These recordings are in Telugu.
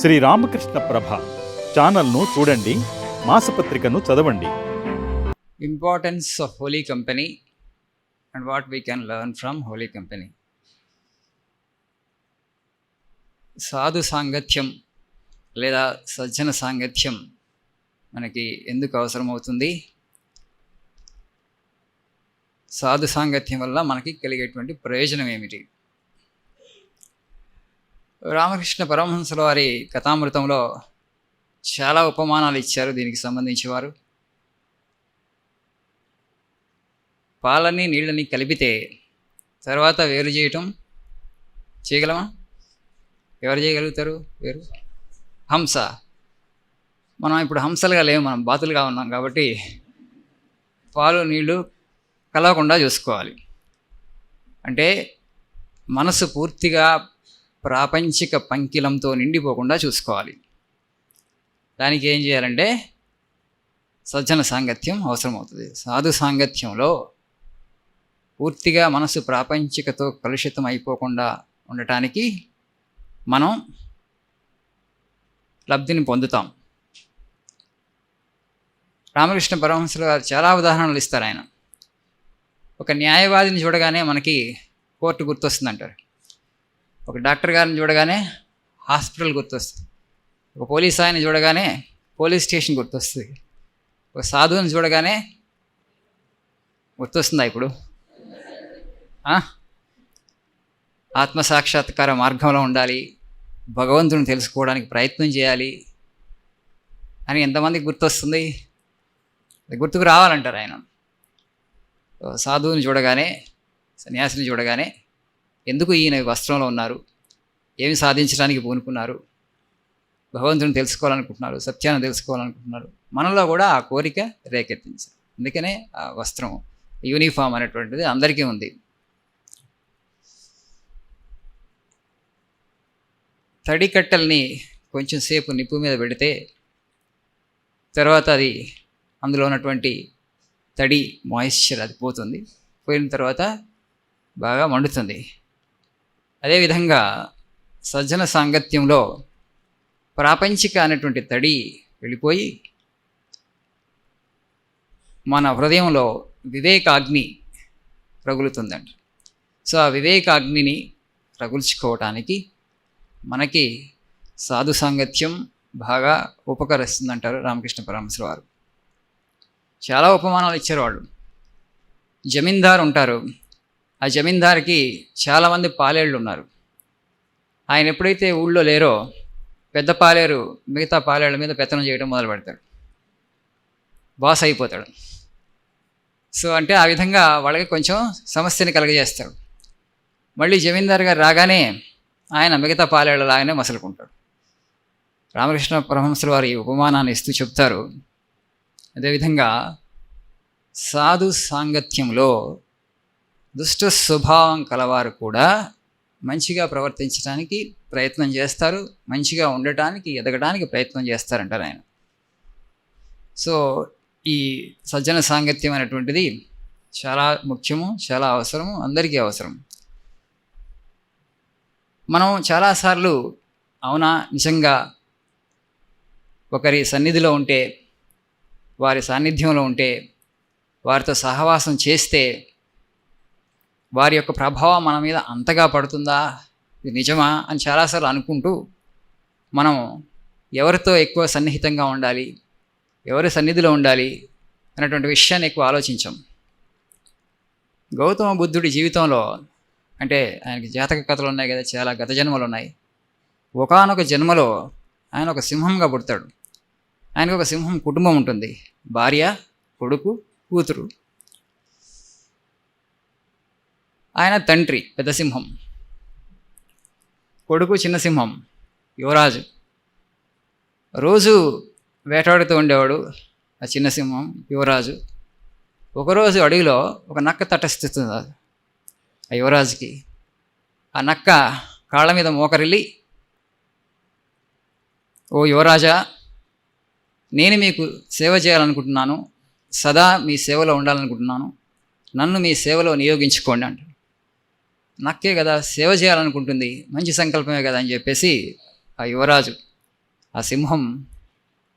శ్రీ రామకృష్ణ ప్రభ ఛానల్ను చూడండి మాసపత్రికను చదవండి. Importance of holy company and what we can learn from holy company సాధు సాంగత్యం లేదా సజ్జన సాంగత్యం మనకి ఎందుకు అవసరమవుతుంది? సాధు సాంగత్యం వల్ల మనకి కలిగేటువంటి ప్రయోజనం ఏమిటి? రామకృష్ణ పరమహంసుల వారి కథామృతంలో చాలా ఉపమానాలు ఇచ్చారు దీనికి సంబంధించి వారు. పాలని నీళ్ళని కలిపితే తర్వాత వేరు చేయటం చేయగలమా? ఎవరు చేయగలుగుతారు వేరు? హంస. మనం ఇప్పుడు హంసలుగా లేవు మనం బాతులుగా ఉన్నాం కాబట్టి పాలు నీళ్ళు కలవకుండా చూసుకోవాలి. అంటే మనసు పూర్తిగా ప్రాపంచిక పంకిలంతో నిండిపోకుండా చూసుకోవాలి. దానికి ఏం చేయాలంటే సజ్జన సాంగత్యం అవసరమవుతుంది. సాధు సాంగత్యంలో పూర్తిగా మనసు ప్రాపంచికతో కలుషితం అయిపోకుండా ఉండటానికి మనం లబ్ధిని పొందుతాం. రామకృష్ణ పరమహంసులు గారు చాలా ఉదాహరణలు ఇస్తారు ఆయన. ఒక న్యాయవాదిని చూడగానే మనకి కోర్టు గుర్తొస్తుంది అంటారు ఒక డాక్టర్ గారిని చూడగానే హాస్పిటల్ గుర్తొస్తుంది. ఒక పోలీస్ ఆయన చూడగానే పోలీస్ స్టేషన్ గుర్తొస్తుంది. ఒక సాధువుని చూడగానే గుర్తొస్తుందా ఇప్పుడు? ఆత్మసాక్షాత్కార మార్గంలో ఉండాలి. భగవంతుని తెలుసుకోవడానికి ప్రయత్నం చేయాలి అని ఎంతమందికి గుర్తొస్తుంది? గుర్తుకు రావాలంటారు ఆయన. సాధువుని చూడగానే సన్యాసిని చూడగానే ఎందుకు ఈయన వస్త్రంలో ఉన్నారు? ఏమి సాధించడానికి పూనుకున్నారు? భగవంతుని తెలుసుకోవాలనుకుంటున్నారు సత్యాన్ని తెలుసుకోవాలనుకుంటున్నారు. మనలో కూడా ఆ కోరిక రేకెత్తించారు అందుకనే ఆ వస్త్రం యూనిఫామ్ అనేటువంటిది అందరికీ ఉంది. తడి కట్టెల్ని కొంచెం సేపు నిప్పు మీద పెడితే తర్వాత అది అందులో ఉన్నటువంటి తడి మాయిశ్చర్ అది పోతుంది. పోయిన తర్వాత బాగా మండుతుంది. అదేవిధంగా సజ్జన సాంగత్యంలో ప్రాపంచిక అనేటువంటి తడి వెళ్ళిపోయి మన హృదయంలో వివేకాగ్ని రగులుతుందంట. సో ఆ వివేకాగ్నిని రగుల్చుకోవటానికి మనకి సాధు సాంగత్యం బాగా ఉపకరిస్తుందంటారు రామకృష్ణ పరమశ్వర వారు. చాలా ఉపమానాలు ఇచ్చారు వాళ్ళు. జమీందారు ఉంటారు. ఆ జమీందార్కి చాలామంది పాలేళ్ళు ఉన్నారు. ఆయన ఎప్పుడైతే ఊళ్ళో లేరో పెద్ద పాలేరు మిగతా పాలేళ్ళ మీద పెత్తనం చేయడం మొదలు పెడతాడు. బాస్ అయిపోతాడు. సో అంటే ఆ విధంగా వాళ్ళకి కొంచెం సమస్యని కలగజేస్తాడు. మళ్ళీ జమీందార్ గారు రాగానే ఆయన మిగతా పాలేళ్ళలాగానే మసలుకుంటాడు. రామకృష్ణ పరమహంసుల వారి ఈ ఉపమానాన్ని ఇస్తూ చెప్తారు. అదేవిధంగా సాధు సాంగత్యంలో దుష్ట స్వభావం కలవారు కూడా మంచిగా ప్రవర్తించడానికి ప్రయత్నం చేస్తారు మంచిగా ఉండటానికి ఎదగడానికి ప్రయత్నం చేస్తారంటారు ఆయన. సో ఈ సజ్జన సాంగత్యం అనేటువంటిది చాలా ముఖ్యము చాలా అవసరము అందరికీ అవసరం. మనం చాలాసార్లు అవునా నిజంగా ఒకరి సన్నిధిలో ఉంటే వారి సాన్నిధ్యంలో ఉంటే వారితో సహవాసం చేస్తే వారి యొక్క ప్రభావం మన మీద అంతగా పడుతుందా? ఇది నిజమా? అని చాలాసార్లు అనుకుంటూ మనం ఎవరితో ఎక్కువ సన్నిహితంగా ఉండాలి? ఎవరి సన్నిధిలో ఉండాలి? అనేటువంటి విషయాన్ని ఎక్కువ ఆలోచించాం. గౌతమ బుద్ధుడి జీవితంలో అంటే ఆయనకి జాతక కథలు ఉన్నాయి కదా చాలా గత జన్మలు ఉన్నాయి. ఒకానొక జన్మలో ఆయన ఒక సింహంగా పుడతాడు. ఆయనకు ఒక సింహం కుటుంబం ఉంటుంది. భార్య కొడుకు కూతురు. ఆయన తండ్రి పెద్ద సింహం. కొడుకు చిన్న సింహం. యువరాజు. రోజు వేటాడుతూ ఉండేవాడు ఆ చిన్న సింహం యువరాజు. ఒకరోజు అడవిలో ఒక నక్క తటస్థిస్తుంది ఆ యువరాజుకి. ఆ నక్క కాళ్ళ మీద మోకరిల్లి ఓ యువరాజా నేను మీకు సేవ చేయాలనుకుంటున్నాను. సదా మీ సేవలో ఉండాలనుకుంటున్నాను. నన్ను మీ సేవలో నియోగించుకోండి అంటాడు. నక్కే కదా సేవ చేయాలనుకుంటుంది మంచి సంకల్పమే కదా అని చెప్పేసి ఆ యువరాజు ఆ సింహం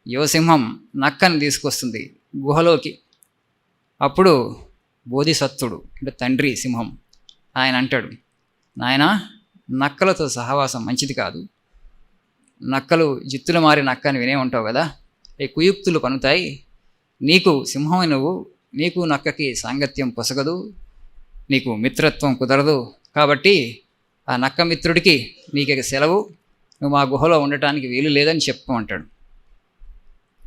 యువసింహం నక్కని తీసుకొస్తుంది గుహలోకి. అప్పుడు బోధిసత్తుడు అంటే తండ్రి సింహం ఆయన అంటాడు నాయనా నక్కలతో సహవాసం మంచిది కాదు. నక్కలు జిత్తులు మారి నక్క అని వినే ఉంటావు కదా ఈ కుయుక్తులు పనుతాయి. నీకు సింహం నువ్వు నీకు నక్కకి సాంగత్యం పొసగదు నీకు మిత్రత్వం కుదరదు కాబట్టి ఆ నక్క మిత్రుడికి నీకు ఇక సెలవు నువ్వు మా గుహలో ఉండటానికి వీలు లేదని చెప్పమంటాడు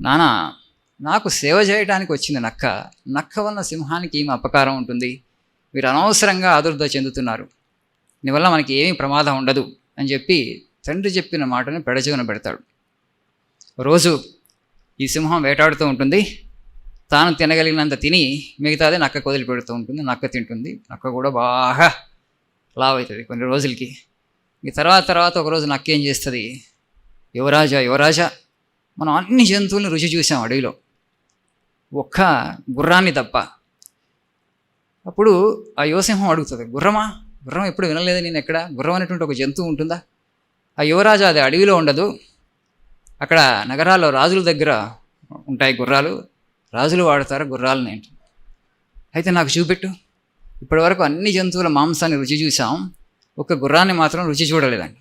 నానా నాకు సేవ చేయడానికి వచ్చింది నక్క నక్క వల్ల సింహానికి ఏమి అపకారం ఉంటుంది? మీరు అనవసరంగా ఆదుర్ద చెందుతున్నారు. నీ వల్ల మనకి ఏమీ ప్రమాదం ఉండదు అని చెప్పి తండ్రి చెప్పిన మాటను పెడచెవిన పెడతాడు. రోజు ఈ సింహం వేటాడుతూ ఉంటుంది. తాను తినగలిగినంత తిని మిగతాది నక్క వదిలి పెడుతూ ఉంటుంది. నక్క తింటుంది. నక్క కూడా బాగా లావ్ అవుతుంది కొన్ని రోజులకి. ఈ తర్వాత తర్వాత ఒకరోజు నక్క ఏం చేస్తుంది? యువరాజా యువరాజా మనం అన్ని జంతువులను రుచి చూసాం అడవిలో. ఒక్క గుర్రాన్ని తప్ప. అప్పుడు ఆ యువసింహం అడుగుతుంది గుర్రమా? గుర్రం ఎప్పుడు వినలేదు నేను ఎక్కడ? గుర్రం అనేటువంటి ఒక జంతువు ఉంటుందా? ఆ యువరాజు అది అడవిలో ఉండదు. అక్కడ నగరాల్లో రాజుల దగ్గర ఉంటాయి గుర్రాలు. రాజులు వాడతారు గుర్రాలని అయితే నాకు చూపెట్టు. ఇప్పటివరకు అన్ని జంతువుల మాంసాన్ని రుచి చూసాం ఒక గుర్రాన్ని మాత్రం రుచి చూడలేదండి.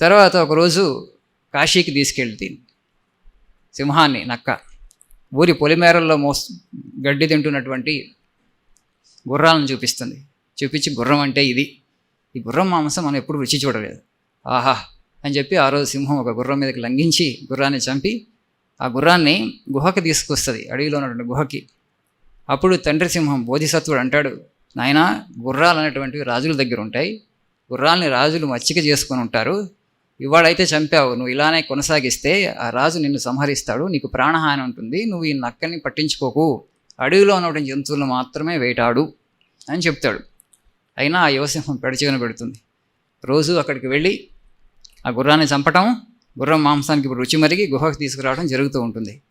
తర్వాత ఒకరోజు కాశీకి తీసుకెళ్తే సింహాన్ని నక్క ఊరి పొలిమేరల్లో మోస్ గడ్డి తింటున్నటువంటి గుర్రాలను చూపిస్తుంది. చూపించి గుర్రం అంటే ఇది. ఈ గుర్రం మాంసం మనం ఎప్పుడు రుచి చూడలేదు. ఆహా! అని చెప్పి ఆ రోజు సింహం ఒక గుర్రం మీదకి లంఘించి గుర్రాన్ని చంపి ఆ గుర్రాన్ని గుహకి తీసుకొస్తుంది అడవిలో ఉన్నటువంటి గుహకి. అప్పుడు తండ్రి సింహం బోధిసత్వుడు అంటాడు నాయన గుర్రాలు అనేటువంటివి రాజుల దగ్గర ఉంటాయి. గుర్రాలని రాజులు మచ్చిక చేసుకొని ఉంటారు. ఇవాడైతే చంపావు నువ్వు ఇలానే కొనసాగిస్తే ఆ రాజు నిన్ను సంహరిస్తాడు నీకు ప్రాణహాని ఉంటుంది నువ్వు ఈ నక్కని పట్టించుకోకు. అడవిలో ఉన్నటువంటి జంతువులను మాత్రమే వేటాడు అని చెప్తాడు. అయినా ఆ యువసింహం పెడచెవిన పెడుతుంది. రోజు అక్కడికి వెళ్ళి ఆ గుర్రాన్ని చంపటం గుర్రం మాంసానికి రుచి మరిగి గుహకు తీసుకురావడం జరుగుతూ ఉంటుంది.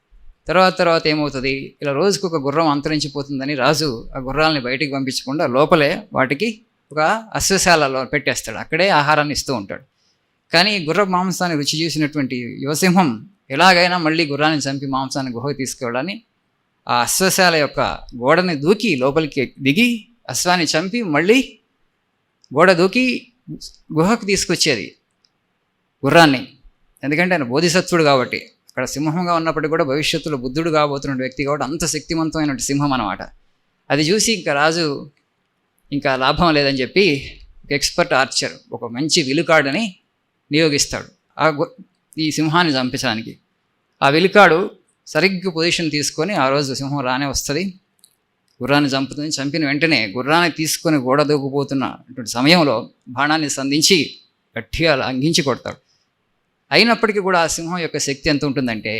తర్వాత తర్వాత ఏమవుతుంది? ఇలా రోజుకు ఒక గుర్రం అంతరించిపోతుందని రాజు ఆ గుర్రాలని బయటికి పంపించకుండా లోపలే వాటికి ఒక అశ్వశాలలో పెట్టేస్తాడు. అక్కడే ఆహారాన్ని ఇస్తూ ఉంటాడు. కానీ గుర్ర మాంసాన్ని రుచి చూసినటువంటి యువసింహం ఎలాగైనా మళ్ళీ గుర్రాన్ని చంపి మాంసాన్ని గుహకు తీసుకెళ్ళాలని ఆ అశ్వశాల యొక్క గోడని దూకి లోపలికి దిగి అశ్వాన్ని చంపి మళ్ళీ గోడ దూకి గుహకు తీసుకొచ్చేది గుర్రాన్ని. ఎందుకంటే ఆయన బోధిసత్వుడు కాబట్టి. అక్కడ సింహంగా ఉన్నప్పటికీ కూడా భవిష్యత్తులో బుద్ధుడు కాబోతున్న వ్యక్తి కాబట్టి అంత శక్తివంతమైన సింహం అనమాట అది చూసి ఇంకా రాజు ఇంకా లాభం లేదని చెప్పి ఒక ఎక్స్పర్ట్ ఆర్చర్ ఒక మంచి విలుకాడని నియోగిస్తాడు. ఆ గు- ఈ సింహాన్ని చంపించడానికి ఆ విలుకాడు సరిగ్గా పొజిషన్ తీసుకొని ఆ రోజు సింహం రానే వస్తుంది. గుర్రాన్ని చంపుతుంది. చంపిన వెంటనే గుర్రాన్ని తీసుకొని గోడ దూకుపోతున్న సమయంలో బాణాన్ని సంధించి గట్టిగా లంఘించి కొడతాడు. అయినప్పటికీ కూడా ఆ సింహం యొక్క శక్తి ఎంత ఉంటుందంటే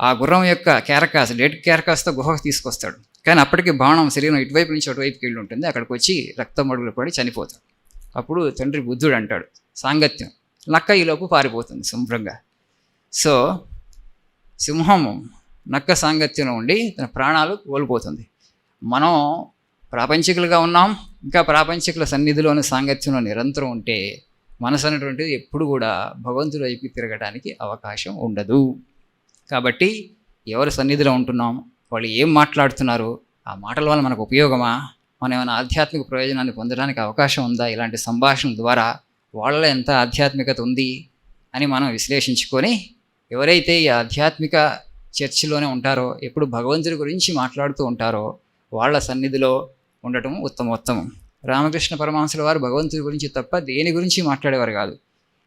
ఆ గుర్రం యొక్క క్యారకాస్ డెడ్ క్యారకాస్తో గుహకు తీసుకొస్తాడు. కానీ అప్పటికి బాణం శరీరం ఇటువైపు నుంచి అటువైపుకి వెళ్ళి ఉంటుంది. అక్కడికి వచ్చి రక్తం మడుగులు పడి చనిపోతాడు. అప్పుడు తండ్రి బుద్ధుడు అంటాడు సాంగత్యం నక్క ఈలోపు పారిపోతుంది శుభ్రంగా. సో సింహము నక్క సాంగత్యంలో ఉండి తన ప్రాణాలు కోల్పోతుంది. మనం ప్రాపంచికులుగా ఉన్నాం. ఇంకా ప్రాపంచికుల సన్నిధిలోని సాంగత్యంలో నిరంతరం ఉంటే మనసు అనేటువంటిది ఎప్పుడు కూడా భగవంతుడి వైపు తిరగడానికి అవకాశం ఉండదు. కాబట్టి ఎవరి సన్నిధిలో ఉంటున్నాం వాళ్ళు ఏం మాట్లాడుతున్నారు ఆ మాటల వల్ల మనకు ఉపయోగమా? మనం ఏమైనా ఆధ్యాత్మిక ప్రయోజనాన్ని పొందడానికి అవకాశం ఉందా? ఇలాంటి సంభాషణ ద్వారా వాళ్ళలో ఎంత ఆధ్యాత్మికత ఉంది అని మనం విశ్లేషించుకొని ఎవరైతే ఈ ఆధ్యాత్మిక చర్చిలోనే ఉంటారో ఎప్పుడు భగవంతుడి గురించి మాట్లాడుతూ ఉంటారో వాళ్ళ సన్నిధిలో ఉండటం ఉత్తమోత్తమం. రామకృష్ణ పరమహంసుల వారు భగవంతుడి గురించి తప్ప దేని గురించి మాట్లాడేవారు కాదు.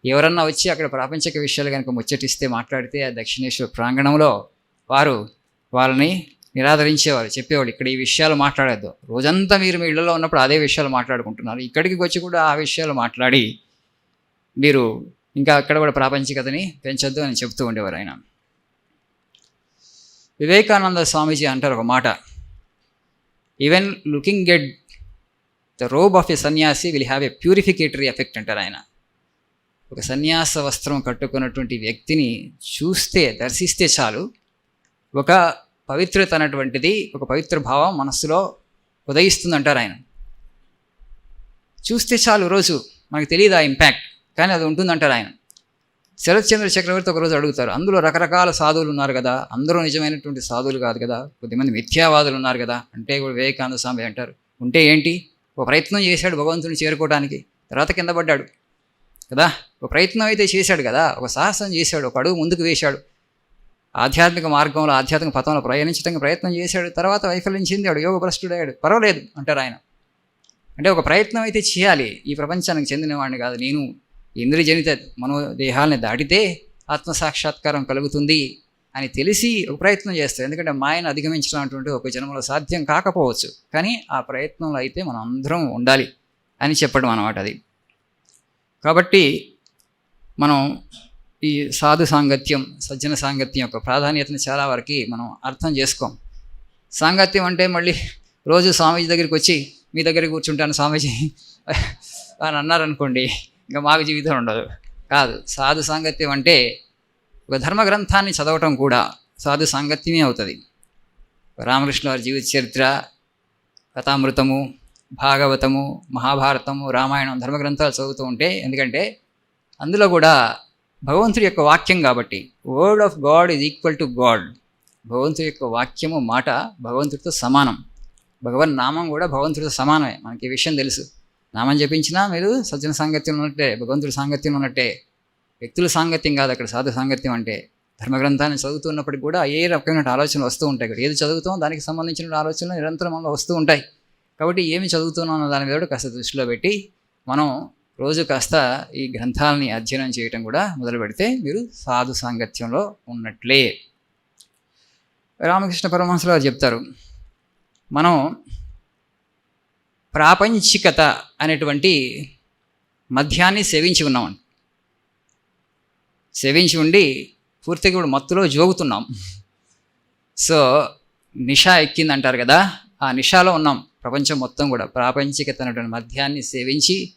ఎవరన్నా వచ్చి అక్కడ ప్రాపంచిక విషయాలు కనుక ముచ్చటిస్తే మాట్లాడితే ఆ దక్షిణేశ్వర ప్రాంగణంలో వారు వాళ్ళని నిరాదరించేవారు. చెప్పేవాళ్ళు ఇక్కడ ఈ విషయాలు మాట్లాడద్దు. రోజంతా మీరు మీ ఇళ్ళలో ఉన్నప్పుడు అదే విషయాలు మాట్లాడుకుంటున్నారు. ఇక్కడికి వచ్చి కూడా ఆ విషయాలు మాట్లాడి మీరు ఇంకా అక్కడ కూడా ప్రాపంచికతని పెంచొద్దు అని చెప్తూ ఉండేవారు ఆయన. వివేకానంద స్వామీజీ అంటారు ఒక మాట. Even looking at the robe of a sanyasi will have a purificatory effect అంటారు ఆయన. ఒక సన్యాస వస్త్రం కట్టుకున్నటువంటి వ్యక్తిని చూస్తే దర్శిస్తే చాలు. ఒక పవిత్రత అనేటువంటిది ఒక పవిత్ర భావం మనస్సులో ఉదయిస్తుంది అంటారు ఆయన. చూస్తే చాలు రోజు. మనకు తెలియదు ఆ ఇంపాక్ట్ కానీ అది ఉంటుందంటారు ఆయన. శరత్చంద్ర చక్రవర్తి ఒకరోజు అడుగుతారు అందులో రకరకాల సాధువులు ఉన్నారు కదా? అందరూ నిజమైనటువంటి సాధువులు కాదు కదా? కొద్దిమంది మిథ్యావాదులు ఉన్నారు కదా? అంటే కూడా వివేకానంద స్వామి అంటారు. ఉంటే ఏంటి? ఒక ప్రయత్నం చేశాడు భగవంతుని చేరుకోవడానికి తర్వాత కింద పడ్డాడు. కదా? ఒక ప్రయత్నం అయితే చేశాడు కదా? ఒక సాహసం చేశాడు ఒక అడుగు ముందుకు వేశాడు. ఆధ్యాత్మిక మార్గంలో ఆధ్యాత్మిక పథంలో ప్రయాణించడానికి ప్రయత్నం చేశాడు. తర్వాత వైఫల్యం చెందాడు యోగ భ్రష్టుడయ్యాడు పర్వాలేదు అంటారు ఆయన. అంటే ఒక ప్రయత్నం అయితే చేయాలి. ఈ ప్రపంచానికి చెందినవాడిని కాదు నేను. ఇంద్రియజనిత మనోదేహాలని దాటితే ఆత్మసాక్షాత్కారం కలుగుతుంది. అని తెలిసి ఒక ప్రయత్నం చేస్తారు. ఎందుకంటే మాయను అధిగమించడం అటువంటి ఒక జన్మలో సాధ్యం కాకపోవచ్చు. కానీ ఆ ప్రయత్నంలో అయితే మనం అందరం ఉండాలి అని చెప్పడం అన్నమాట అది. కాబట్టి మనం ఈ సాధు సాంగత్యం సజ్జన సాంగత్యం యొక్క ప్రాధాన్యతను చాలా వరకు మనం అర్థం చేసుకోం. సాంగత్యం అంటే మళ్ళీ రోజు స్వామీజీ దగ్గరికి వచ్చి మీ దగ్గర కూర్చుంటాను స్వామీజీ అని అన్నారనుకోండి ఇంకా మాకు జీవితం ఉండదు. కాదు సాధు సాంగత్యం అంటే ఒక ధర్మ గ్రంథాన్ని చదవటం కూడా సాధు సాంగత్యమే అవుతుంది. రామకృష్ణ వారి జీవిత చరిత్ర కథామృతము భాగవతము మహాభారతము రామాయణం ధర్మగ్రంథాలు చదువుతూ ఉంటే ఎందుకంటే అందులో కూడా భగవంతుడి యొక్క వాక్యం కాబట్టి word of God is equal to God భగవంతుడి యొక్క వాక్యము మాట భగవంతుడితో సమానం. భగవన్ నామం కూడా భగవంతుడితో సమానమే. మనకి ఈ విషయం తెలుసు. నామం జపించినా మీరు సజ్జన సాంగత్యం ఉన్నట్టే భగవంతుడి సాంగత్యం ఉన్నట్టే. వ్యక్తుల సాంగత్యం కాదు అక్కడ సాధు సాంగత్యం అంటే. ధర్మగ్రంథాన్ని చదువుతున్నప్పటికి కూడా ఏ రకమైన ఆలోచనలు వస్తూ ఉంటాయి. ఇక్కడ ఏది చదువుతాం దానికి సంబంధించిన ఆలోచనలు నిరంతరం మనలో వస్తూ ఉంటాయి. కాబట్టి ఏమి చదువుతున్నాం అన్న దాని మీద కూడా కాస్త దృష్టిలో పెట్టి మనం రోజు కాస్త ఈ గ్రంథాలని అధ్యయనం చేయటం కూడా మొదలు పెడితే మీరు సాధు సాంగత్యంలో ఉన్నట్లే. రామకృష్ణ పరమహంసులు గారు చెప్తారు మనం ప్రాపంచికత అనేటువంటి మద్యాన్ని సేవించి ఉన్నామండి సేవించి ఉండి పూర్తిగా ఇప్పుడు మత్తులో జోగుతున్నాం. సో నిషా ఎక్కింది అంటారు కదా ఆ నిషాలో ఉన్నాం ప్రపంచం మొత్తం కూడా. ప్రాపంచికతనటువంటి మద్యాన్ని సేవించి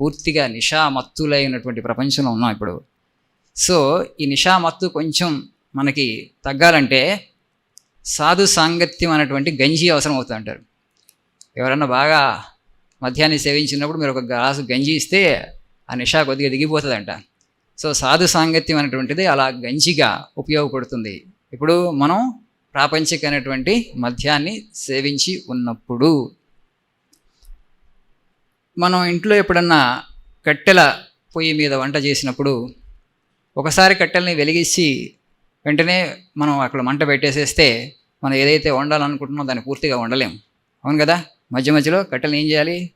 పూర్తిగా నిషా మత్తులై ఉన్నటువంటి ప్రపంచంలో ఉన్నాం ఇప్పుడు. సో ఈ నిషా మత్తు కొంచెం మనకి తగ్గాలంటే సాధు సాంగత్యం అనేటువంటి గంజి అవసరం అవుతుంది అంటారు. ఎవరన్నా బాగా మద్యాన్ని సేవించినప్పుడు మీరు ఒక గ్లాసు గంజి ఇస్తే ఆ నిషా కొద్దిగా దిగిపోతుందంట. సో సాధు సాంగత్యం అనేటువంటిది అలా గంజిగా ఉపయోగపడుతుంది. ఇప్పుడు మనం ప్రాపంచిక అనేటువంటి మద్యాన్ని సేవించి ఉన్నప్పుడు మనం ఇంట్లో ఎప్పుడన్నా కట్టెల పొయ్యి మీద వంట చేసినప్పుడు ఒకసారి కట్టెల్ని వెలిగించి వెంటనే మనం అక్కడ మంట పెట్టేసేస్తే మనం ఏదైతే వండాలనుకుంటున్నామో దాన్ని పూర్తిగా వండలేం. అవును కదా? మధ్య మధ్యలో కట్టెలు ఏం చేయాలి?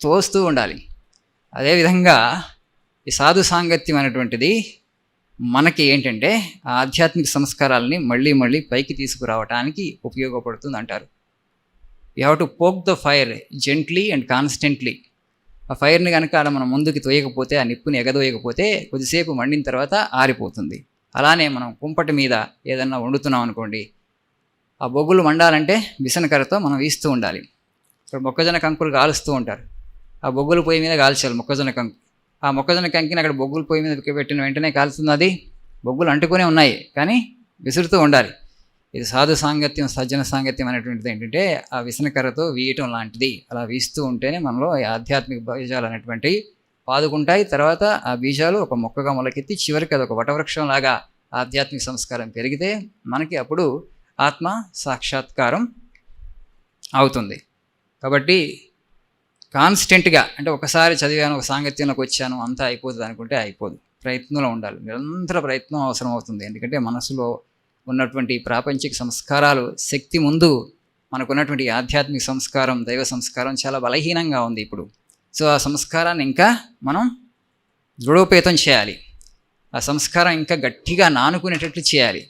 తోస్తూ ఉండాలి. అదేవిధంగా ఈ సాధు సాంగత్యం అనేటువంటిది మనకి ఏంటంటే ఆ ఆధ్యాత్మిక సంస్కారాలని మళ్ళీ మళ్ళీ పైకి తీసుకురావడానికి ఉపయోగపడుతుంది అంటారు. You have to poke the fire gently and constantly ఆ ఫైర్ని కనుక అలా మనం ముందుకు తోయకపోతే ఆ నిప్పుని ఎగదోయకపోతే కొద్దిసేపు మండిన తర్వాత ఆరిపోతుంది. అలానే మనం కుంపటి మీద ఏదన్నా వండుతున్నాం అనుకోండి ఆ బొగ్గులు మండాలంటే విసనకరతో మనం వీస్తూ ఉండాలి. ఇక్కడ మొక్కజొన్న కంకులు కాలుస్తూ ఉంటారు. ఆ బొగ్గులు పొయ్యి మీద కాల్చాలి మొక్కజొన్న కంకు ఆ మొక్కజొన్న కంకిని అక్కడ బొగ్గులు పొయ్యి మీద పెట్టిన వెంటనే కాలుతున్నది అది. బొగ్గులు అంటుకునే ఉన్నాయి కానీ విసురుతూ ఉండాలి. ఇది సాధు సాంగత్యం సజ్జన సాంగత్యం అనేటువంటిది ఏంటంటే ఆ విసనకర్రతో వీయటం లాంటిది. అలా వీస్తూ ఉంటేనే మనలో ఆధ్యాత్మిక బీజాలు అనేటువంటివి పాదుకుంటాయి. తర్వాత ఆ బీజాలు ఒక మొక్కగా మొలకెత్తి చివరికి అది ఒక వటవృక్షం లాగా ఆధ్యాత్మిక సంస్కారం పెరిగితే మనకి అప్పుడు ఆత్మ సాక్షాత్కారం అవుతుంది. కాబట్టి కాన్స్టెంట్గా అంటే ఒకసారి చదివాను ఒక సాంగత్యంలోకి వచ్చాను అంతా అయిపోతుంది అనుకుంటే అయిపోదు. ప్రయత్నంలో ఉండాలి. నిరంతర ప్రయత్నం అవసరం అవుతుంది ఎందుకంటే మనసులో ఉన్నటువంటి ప్రాపంచిక సంస్కారాలు శక్తి ముందు మనకున్నటువంటి ఆధ్యాత్మిక సంస్కారం దైవ సంస్కారం చాలా బలహీనంగా ఉంది ఇప్పుడు. సో ఆ సంస్కారాన్ని ఇంకా మనం దృఢోపేతం చేయాలి. ఆ సంస్కారం ఇంకా గట్టిగా నానుకునేటట్లు చేయాలి.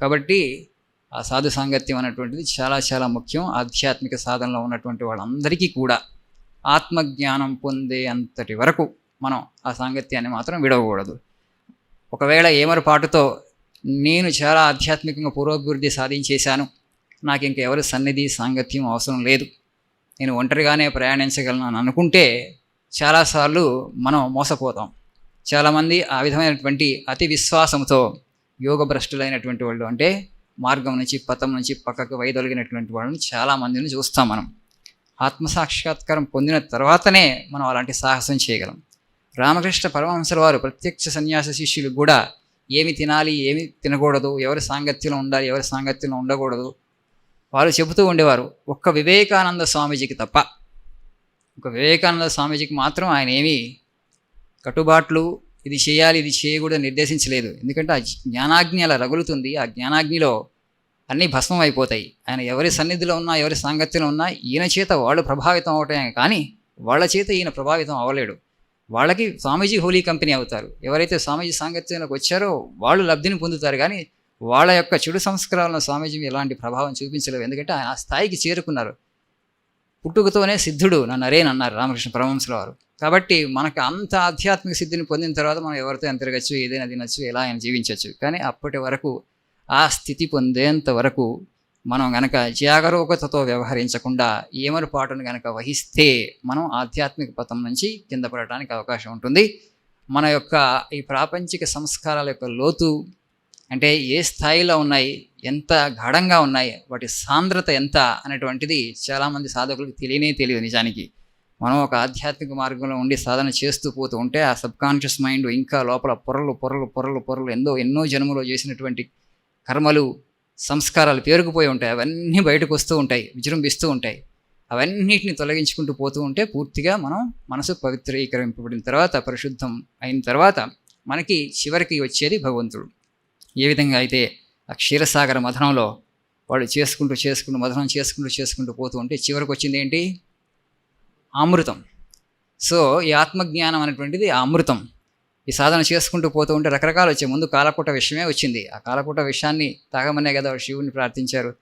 కాబట్టి ఆ సాధు సాంగత్యం అనేటువంటిది చాలా చాలా ముఖ్యం. ఆధ్యాత్మిక సాధనలో ఉన్నటువంటి వాళ్ళందరికీ కూడా ఆత్మజ్ఞానం పొందే అంతటి వరకు మనం ఆ సాంగత్యాన్ని మాత్రం విడవకూడదు. ఒకవేళ ఏమరపాటుతో నేను చాలా ఆధ్యాత్మికంగా పూర్వాభివృద్ధి సాధించేశాను నాకు ఇంక ఎవరి సన్నిధి సాంగత్యం అవసరం లేదు. నేను ఒంటరిగానే ప్రయాణించగలను అని అనుకుంటే చాలాసార్లు మనం మోసపోతాం. చాలామంది ఆ విధమైనటువంటి అతి విశ్వాసంతో యోగ భ్రష్టులైనటువంటి వాళ్ళు అంటే మార్గం నుంచి పథం నుంచి పక్కకు వైదొలిగినటువంటి వాళ్ళని చాలామందిని చూస్తాం మనం. ఆత్మసాక్షాత్కారం పొందిన తర్వాతనే మనం అలాంటి సాహసం చేయగలం. రామకృష్ణ పరమహంసల వారు ప్రత్యక్ష సన్యాస శిష్యులు కూడా ఏమి తినాలి ఏమి తినకూడదు ఎవరి సాంగత్యంలో ఉండాలి ఎవరి సాంగత్యంలో ఉండకూడదు వారు చెబుతూ ఉండేవారు ఒక్క వివేకానంద స్వామీజీకి తప్ప. ఒక వివేకానంద స్వామీజీకి మాత్రం ఆయన ఏమీ కట్టుబాట్లు ఇది చేయాలి ఇది చేయకూడదు నిర్దేశించలేదు. ఎందుకంటే ఆ జ్ఞానాగ్ని అలా రగులుతుంది ఆ జ్ఞానాగ్నిలో అన్నీ భస్మం అయిపోతాయి. ఆయన ఎవరి సన్నిధిలో ఉన్నా ఎవరి సాంగత్యంలో ఉన్నా ఈయన చేత వాళ్ళు ప్రభావితం అవటమే కానీ వాళ్ళ చేత ఈయన ప్రభావితం అవ్వలేడు. వాళ్ళకి స్వామీజీ హోలీ కంపెనీ అవుతారు. ఎవరైతే స్వామీజీ సాంగత్యంలోకి వచ్చారో వాళ్ళు లబ్ధిని పొందుతారు కానీ వాళ్ళ యొక్క చెడు సంస్కారాలను స్వామీజీ ఎలాంటి ప్రభావం చూపించలేవు. ఎందుకంటే ఆయన ఆ స్థాయికి చేరుకున్నారు. పుట్టుకతోనే సిద్ధుడు నన్ను అరేన్ అన్నారు రామకృష్ణ పరమహంసుల వారు. కాబట్టి మనకు అంత ఆధ్యాత్మిక సిద్ధిని పొందిన తర్వాత మనం ఎవరితో ఎంత తిరగచ్చు ఏదైనా తినచ్చు ఎలా ఆయన జీవించవచ్చు కానీ అప్పటి వరకు ఆ స్థితి పొందేంత వరకు మనం గనక జాగరూకతతో వ్యవహరించకుండా ఏమరుపాటును గనక వహిస్తే మనం ఆధ్యాత్మిక పథం నుంచి కింద పడటానికి అవకాశం ఉంటుంది. మన యొక్క ఈ ప్రాపంచిక సంస్కారాల యొక్క లోతు అంటే ఏ స్థాయిలో ఉన్నాయి ఎంత గాఢంగా ఉన్నాయి వాటి సాంద్రత ఎంత అనేటువంటిది చాలామంది సాధకులకు తెలియనే తెలియదు నిజానికి. మనం ఒక ఆధ్యాత్మిక మార్గంలో ఉండి సాధన చేస్తూ పోతూ ఉంటే ఆ సబ్కాన్షియస్ మైండ్ ఇంకా లోపల పొరలు పొరలు పొరలు పొరలు ఎన్నో ఎన్నో జన్మలో చేసినటువంటి కర్మలు సంస్కారాలు పేరుకుపోయి ఉంటాయి. అవన్నీ బయటకు వస్తూ ఉంటాయి విజృంభిస్తూ ఉంటాయి. అవన్నిటిని తొలగించుకుంటూ పోతూ ఉంటే పూర్తిగా మనం మనసు పవిత్రీకరింపబడిన తర్వాత పరిశుద్ధం అయిన తర్వాత మనకి చివరికి వచ్చేది భగవంతుడు. ఏ విధంగా అయితే ఆ క్షీరసాగర మథనంలో వాళ్ళు చేసుకుంటూ చేసుకుంటూ మథనం చేసుకుంటూ చేసుకుంటూ పోతూ ఉంటే చివరికి వచ్చింది ఏంటి? అమృతం. సో ఈ ఆత్మజ్ఞానం అనేటువంటిది అమృతం. ఈ సాధన చేసుకుంటూ పోతూ ఉంటే రకరకాలు వచ్చాయి. ముందు కాలకూట విషయమే వచ్చింది. ఆ కాలకూట విషయాన్ని తాగమనే కదా శివుని ప్రార్థించారు.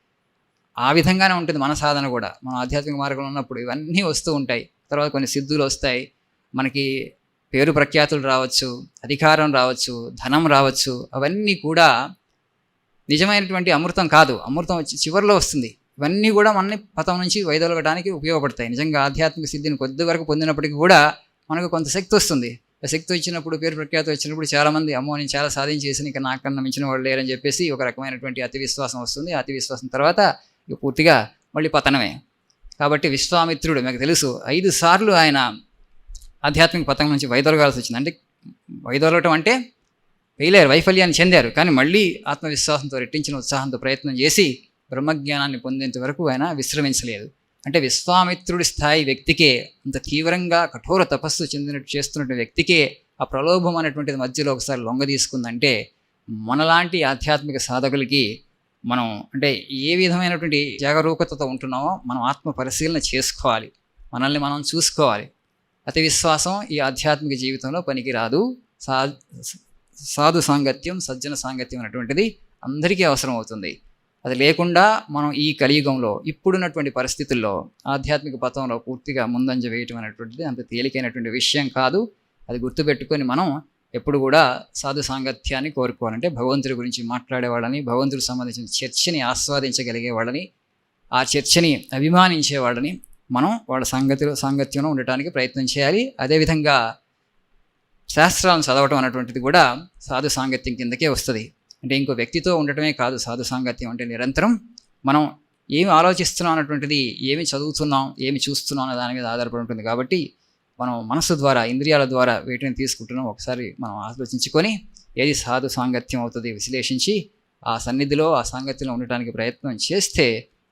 ఆ విధంగానే ఉంటుంది మన సాధన కూడా. మన ఆధ్యాత్మిక మార్గంలో ఉన్నప్పుడు ఇవన్నీ వస్తూ ఉంటాయి. తర్వాత కొన్ని సిద్ధులు వస్తాయి. మనకి పేరు ప్రఖ్యాతులు రావచ్చు అధికారం రావచ్చు ధనం రావచ్చు. అవన్నీ కూడా నిజమైనటువంటి అమృతం కాదు. అమృతం వచ్చి చివరిలో వస్తుంది. ఇవన్నీ కూడా మనని పథం నుంచి వైదొలగడానికి ఉపయోగపడతాయి. నిజంగా ఆధ్యాత్మిక సిద్ధిని కొద్ది వరకు పొందినప్పటికీ కూడా మనకు కొంత శక్తి వస్తుంది. శక్తి వచ్చినప్పుడు పేరు ప్రఖ్యాతి వచ్చినప్పుడు చాలామంది అమ్మో నేను చాలా సాధించేసి ఇంకా నాకన్నా మించిన వాళ్ళు లేరని చెప్పేసి ఒక రకమైనటువంటి అతి విశ్వాసం వస్తుంది. అతి విశ్వాసం తర్వాత ఇక పూర్తిగా మళ్ళీ పతనమే. కాబట్టి విశ్వామిత్రుడు మీకు తెలుసు ఐదు సార్లు ఆయన ఆధ్యాత్మిక పథకం నుంచి వైదొలగాల్సి వచ్చింది. అంటే వైదొలగటం అంటే వేయలేరు వైఫల్యాన్ని చెందారు. కానీ మళ్ళీ ఆత్మవిశ్వాసంతో రెట్టించిన ఉత్సాహంతో ప్రయత్నం చేసి బ్రహ్మజ్ఞానాన్ని పొందేంత వరకు ఆయన విశ్రమించలేదు. అంటే విశ్వామిత్రుడి స్థాయి వ్యక్తికే అంత తీవ్రంగా కఠోర తపస్సు చెందినట్టు చేస్తున్నటువంటి వ్యక్తికే ఆ ప్రలోభం అనేటువంటిది మధ్యలో ఒకసారి లొంగ తీసుకుందంటే మనలాంటి ఆధ్యాత్మిక సాధకులకి మనం అంటే ఏ విధమైనటువంటి జాగరూకతతో ఉంటున్నామో మనం ఆత్మ పరిశీలన చేసుకోవాలి. మనల్ని మనం చూసుకోవాలి. అతి విశ్వాసం ఈ ఆధ్యాత్మిక జీవితంలో పనికిరాదు. సా సాధు సాంగత్యం సజ్జన సాంగత్యం అనేటువంటిది అందరికీ అవసరం అవుతుంది అది లేకుండా మనం ఈ కలియుగంలో ఇప్పుడున్నటువంటి పరిస్థితుల్లో ఆధ్యాత్మిక పథంలో పూర్తిగా ముందంజ వేయటం అనేటువంటిది అంత తేలికైనటువంటి విషయం కాదు. అది గుర్తుపెట్టుకొని మనం ఎప్పుడు కూడా సాధు సాంగత్యాన్ని కోరుకోవాలంటే భగవంతుడి గురించి మాట్లాడే వాళ్ళని భగవంతుడికి సంబంధించిన చర్చని ఆస్వాదించగలిగే వాళ్ళని ఆ చర్చని అభిమానించే వాళ్ళని మనం వాళ్ళ సంగతిలో సాంగత్యంలో ఉండటానికి ప్రయత్నం చేయాలి. అదేవిధంగా శాస్త్రాలను చదవటం అనేటువంటిది కూడా సాధు సాంగత్యం కిందకే వస్తుంది. అంటే ఇంకో వ్యక్తితో ఉండటమే కాదు సాధు సాంగత్యం. అంటే నిరంతరం మనం ఏమి ఆలోచిస్తున్నాం అన్నటువంటిది ఏమి చదువుతున్నాం ఏమి చూస్తున్నాం అనే దాని మీద ఆధారపడి ఉంటుంది. కాబట్టి మనం మనసు ద్వారా ఇంద్రియాల ద్వారా వీటిని తీసుకుంటున్నాం. ఒకసారి మనం ఆలోచించుకొని ఏది సాధు సాంగత్యం అవుతుంది విశ్లేషించి ఆ సన్నిధిలో ఆ సాంగత్యంలో ఉండటానికి ప్రయత్నం చేస్తే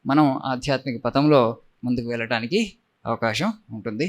మనం ఆధ్యాత్మిక పథంలో ముందుకు వెళ్ళటానికి అవకాశం ఉంటుంది.